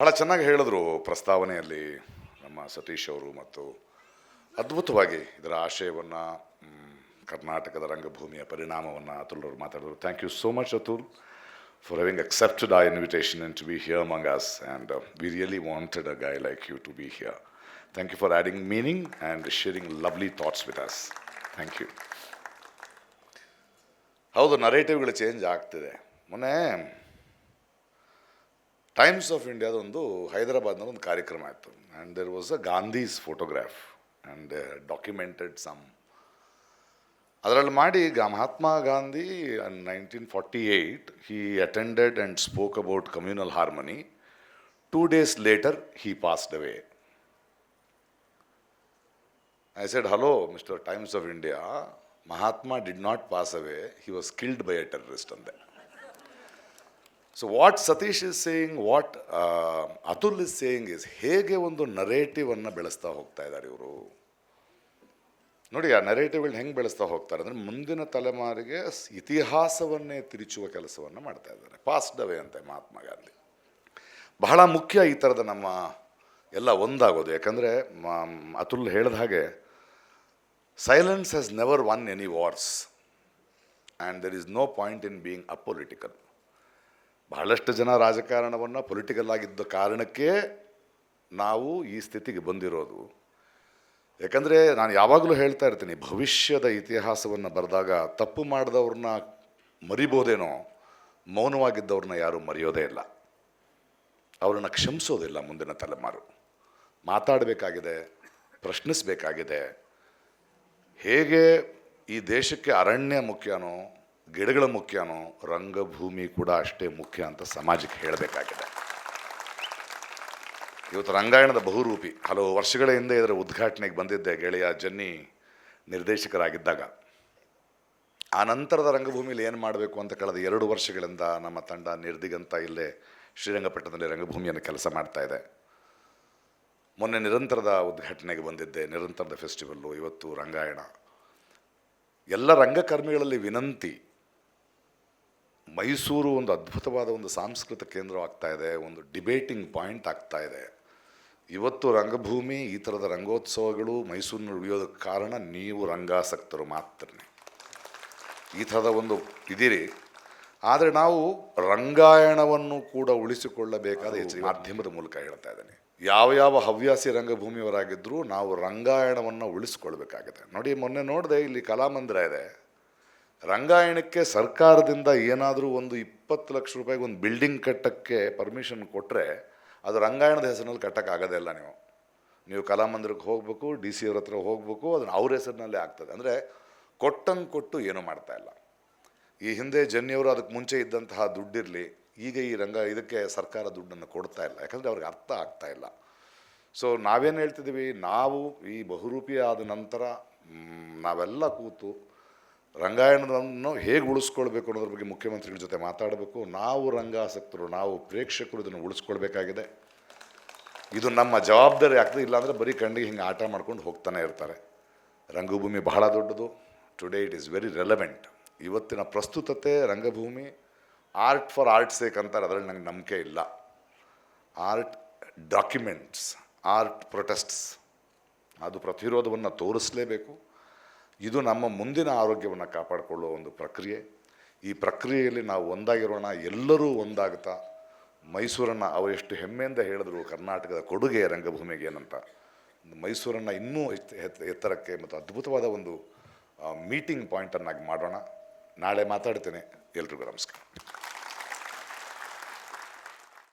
ಬಹಳ ಚೆನ್ನಾಗಿ ಹೇಳಿದ್ರು ಪ್ರಸ್ತಾವನೆಯಲ್ಲಿ ನಮ್ಮ ಸತೀಶ್ ಅವರು ಮತ್ತು ಅದ್ಭುತವಾಗಿ ಇದರ ಆಶಯವನ್ನು ಕರ್ನಾಟಕದ ರಂಗಭೂಮಿಯ ಪರಿಣಾಮವನ್ನು ಅತುಲ್ ಅವರು ಮಾತಾಡಿದ್ರು. Thank you so much Atul for having accepted a invitation in to be here among us and we really wanted a guy like you to be here thank you for adding meaning and sharing lovely thoughts with us thank you ಹೌದು ನರೇಟಿವ್ಗಳು change ಆಗ್ತಿದೆ. ಮೊನ್ನೆ times of ಇಂಡಿಯಾದ ಒಂದು ಹೈದರಾಬಾದ್ನ ಒಂದು ಕಾರ್ಯಕ್ರಮ ಆಯಿತು and there was a Gandhi's photograph and documented some ಅದರಲ್ಲಿ ಮಾಡಿ ಗಾ Mahatma Gandhi nineteen forty eight he attended and spoke about communal harmony two days later he passed away I said hello mister Times of India Mahatma did not pass away he was killed by a terrorist ಅಂದೆ so what Satish is saying what Atul is saying is ಹೇಗೆ ಒಂದು ನರೇಟಿವನ್ನು ಬೆಳೆಸ್ತಾ ಹೋಗ್ತಾ ಇದ್ದಾರೆ ಇವರು? ನೋಡಿ, ಆ ನರೇಟಿವ್ಗಳನ್ನ ಹೆಂಗೆ ಬೆಳೆಸ್ತಾ ಹೋಗ್ತಾರೆ ಅಂದರೆ ಮುಂದಿನ ತಲೆಮಾರಿಗೆ ಇತಿಹಾಸವನ್ನೇ ತಿರುಚುವ ಕೆಲಸವನ್ನು ಮಾಡ್ತಾ ಇದ್ದಾರೆ. ಪಾಸ್ಡ್ ಅವೇ ಅಂತೆ ಮಹಾತ್ಮ ಗಾಂಧಿ. ಬಹಳ ಮುಖ್ಯ ಈ ಥರದ ನಮ್ಮ ಎಲ್ಲ ಒಂದಾಗೋದು. ಯಾಕಂದರೆ ಅತುಲ್ ಹೇಳಿದ ಹಾಗೆ silence has never won any wars and there is no point in being apolitical ಬಹಳಷ್ಟು ಜನ ರಾಜಕಾರಣವನ್ನು ಪೊಲಿಟಿಕಲ್ ಆಗಿದ್ದ ಕಾರಣಕ್ಕೆ ನಾವು ಈ ಸ್ಥಿತಿಗೆ ಬಂದಿರೋದು. ಯಾಕಂದರೆ ನಾನು ಯಾವಾಗಲೂ ಹೇಳ್ತಾ ಇರ್ತೀನಿ, ಭವಿಷ್ಯದ ಇತಿಹಾಸವನ್ನು ಬರೆದಾಗ ತಪ್ಪು ಮಾಡಿದವ್ರನ್ನ ಮರಿಬೋದೇನೋ, ಮೌನವಾಗಿದ್ದವ್ರನ್ನ ಯಾರೂ ಮರೆಯೋದೇ ಇಲ್ಲ. ಅವರನ್ನು ಕ್ಷಮಿಸೋದಿಲ್ಲ ಮುಂದಿನ ತಲೆಮಾರು. ಮಾತಾಡಬೇಕಾಗಿದೆ, ಪ್ರಶ್ನಿಸಬೇಕಾಗಿದೆ. ಹೇಗೆ ಈ ದೇಶಕ್ಕೆ ಅರಣ್ಯ ಮುಖ್ಯನೋ ಗಿಡಗಳ ಮುಖ್ಯನೋ, ರಂಗಭೂಮಿ ಕೂಡ ಅಷ್ಟೇ ಮುಖ್ಯ ಅಂತ ಸಮಾಜಕ್ಕೆ ಹೇಳಬೇಕಾಗಿದೆ. ಇವತ್ತು ರಂಗಾಯಣದ ಬಹುರೂಪಿ, ಹಲವು ವರ್ಷಗಳ ಹಿಂದೆ ಇದರ ಉದ್ಘಾಟನೆಗೆ ಬಂದಿದ್ದೆ ಗೆಳೆಯ ಜನ್ನಿ ನಿರ್ದೇಶಕರಾಗಿದ್ದಾಗ. ಆ ನಂತರದ ರಂಗಭೂಮಿಯಲ್ಲಿ ಏನು ಮಾಡಬೇಕು ಅಂತ ಕಳೆದ ಎರಡು ವರ್ಷಗಳಿಂದ ನಮ್ಮ ತಂಡ ನಿರ್ದಿಗಂತ ಇಲ್ಲೇ ಶ್ರೀರಂಗಪಟ್ಟಣದಲ್ಲಿ ರಂಗಭೂಮಿಯನ್ನು ಕೆಲಸ ಮಾಡ್ತಾ ಇದೆ. ಮೊನ್ನೆ ನಿರಂತರದ ಉದ್ಘಾಟನೆಗೆ ಬಂದಿದ್ದೆ, ನಿರಂತರದ ಫೆಸ್ಟಿವಲ್ಲು, ಇವತ್ತು ರಂಗಾಯಣ. ಎಲ್ಲ ರಂಗಕರ್ಮಿಗಳಲ್ಲಿ ವಿನಂತಿ ಮೈಸೂರು ಒಂದು ಅದ್ಭುತವಾದ ಒಂದು ಸಾಂಸ್ಕೃತಿಕ ಕೇಂದ್ರವಾಗ್ತಾ ಇದೆ ಒಂದು ಡಿಬೇಟಿಂಗ್ ಪಾಯಿಂಟ್ ಆಗ್ತಾ ಇದೆ. ಇವತ್ತು ರಂಗಭೂಮಿ ಈ ಥರದ ರಂಗೋತ್ಸವಗಳು ಮೈಸೂರಿನ ಉಳಿಯೋದಕ್ಕೆ ಕಾರಣ ನೀವು ರಂಗಾಸಕ್ತರು ಮಾತ್ರನೇ. ಈ ಥರದ ಒಂದು ಇದಿರಿ. ಆದರೆ ನಾವು ರಂಗಾಯಣವನ್ನು ಕೂಡ ಉಳಿಸಿಕೊಳ್ಳಬೇಕಾದ ಹೆಚ್ಚು ಮಾಧ್ಯಮದ ಮೂಲಕ ಹೇಳ್ತಾ ಇದ್ದೀನಿ. ಯಾವ ಯಾವ ಹವ್ಯಾಸಿ ರಂಗಭೂಮಿಯವರಾಗಿದ್ದರೂ ನಾವು ರಂಗಾಯಣವನ್ನು ಉಳಿಸ್ಕೊಳ್ಬೇಕಾಗಿದೆ. ನೋಡಿ ಮೊನ್ನೆ ನೋಡಿದೆ ಇಲ್ಲಿ ಕಲಾಮಂದಿರ ಇದೆ. ರಂಗಾಯಣಕ್ಕೆ ಸರ್ಕಾರದಿಂದ ಏನಾದರೂ ಒಂದು ಇಪ್ಪತ್ತು ಲಕ್ಷ ರೂಪಾಯಿಗೆ ಒಂದು ಬಿಲ್ಡಿಂಗ್ ಕಟ್ಟಕ್ಕೆ ಪರ್ಮಿಷನ್ ಕೊಟ್ಟರೆ ಅದು ರಂಗಾಯಣದ ಹೆಸರಿನಲ್ಲಿ ಕಟ್ಟೋಕ್ಕಾಗೋದೇ ಇಲ್ಲ ನೀವು. ನೀವು ಕಲಾಮಂದಿರಕ್ಕೆ ಹೋಗಬೇಕು, ಡಿ ಸಿ ಅವ್ರ ಹತ್ರ ಹೋಗಬೇಕು, ಅದನ್ನು ಅವ್ರ ಹೆಸರಿನಲ್ಲೇ ಆಗ್ತದೆ. ಅಂದರೆ ಕೊಟ್ಟಂಗೆ ಕೊಟ್ಟು ಏನೂ ಮಾಡ್ತಾ ಇಲ್ಲ. ಈ ಹಿಂದೆ ಜನ್ಯವರು ಅದಕ್ಕೆ ಮುಂಚೆ ಇದ್ದಂತಹ ದುಡ್ಡಿರಲಿ, ಈಗ ಈ ರಂಗ, ಇದಕ್ಕೆ ಸರ್ಕಾರ ದುಡ್ಡನ್ನು ಕೊಡ್ತಾ ಇಲ್ಲ. ಯಾಕಂದರೆ ಅವ್ರಿಗೆ ಅರ್ಥ ಆಗ್ತಾ ಇಲ್ಲ. ಸೊ ನಾವೇನು ಹೇಳ್ತಿದ್ದೀವಿ? ನಾವು ಈ ಬಹುರೂಪಿ ಆದ ನಂತರ ನಾವೆಲ್ಲ ಕೂತು ರಂಗಾಯಣವನ್ನು ಹೇಗೆ ಉಳಿಸ್ಕೊಳ್ಬೇಕು ಅನ್ನೋದ್ರ ಬಗ್ಗೆ ಮುಖ್ಯಮಂತ್ರಿಗಳ ಜೊತೆ ಮಾತಾಡಬೇಕು. ನಾವು ರಂಗಾಸಕ್ತರು, ನಾವು ಪ್ರೇಕ್ಷಕರು ಇದನ್ನು ಉಳಿಸ್ಕೊಳ್ಬೇಕಾಗಿದೆ. ಇದು ನಮ್ಮ ಜವಾಬ್ದಾರಿ ಆಗ್ತದೆ, ಇಲ್ಲಾಂದರೆ ಬರೀ ಕಣ್ಣಿಗೆ ಹಿಂಗೆ ಆಟ ಮಾಡ್ಕೊಂಡು ಹೋಗ್ತಾನೆ ಇರ್ತಾರೆ. ರಂಗಭೂಮಿ ಬಹಳ ದೊಡ್ಡದು. Today it is very relevant ಇವತ್ತಿನ ಪ್ರಸ್ತುತತೆ ರಂಗಭೂಮಿ ಆರ್ಟ್ ಫಾರ್ ಆರ್ಟ್ ಸೇಕ್ ಅಂತಾರೆ, ಅದರಲ್ಲಿ ನಂಗೆ ನಂಬಿಕೆ ಇಲ್ಲ. ಆರ್ಟ್ ಡಾಕ್ಯುಮೆಂಟ್ಸ್ ಆರ್ಟ್ ಪ್ರೊಟೆಸ್ಟ್ಸ್ ಅದು ಪ್ರತಿರೋಧವನ್ನು ತೋರಿಸಲೇಬೇಕು. ಇದು ನಮ್ಮ ಮುಂದಿನ ಆರೋಗ್ಯವನ್ನು ಕಾಪಾಡಿಕೊಳ್ಳುವ ಒಂದು ಪ್ರಕ್ರಿಯೆ. ಈ ಪ್ರಕ್ರಿಯೆಯಲ್ಲಿ ನಾವು ಒಂದಾಗಿರೋಣ, ಎಲ್ಲರೂ ಒಂದಾಗ್ತಾ ಮೈಸೂರನ್ನು ಅವರು ಎಷ್ಟು ಹೆಮ್ಮೆಯಿಂದ ಹೇಳಿದ್ರು ಕರ್ನಾಟಕದ ಕೊಡುಗೆ ರಂಗಭೂಮಿಗೆ ಏನಂತ. ಮೈಸೂರನ್ನು ಇನ್ನೂ ಎತ್- ಎತ್- ಎತ್ತರಕ್ಕೆ ಮತ್ತು ಅದ್ಭುತವಾದ ಒಂದು ಮೀಟಿಂಗ್ ಪಾಯಿಂಟನ್ನಾಗಿ ಮಾಡೋಣ. ನಾಳೆ ಮಾತಾಡ್ತೇನೆ. ಎಲ್ರಿಗೂ ನಮಸ್ಕಾರ.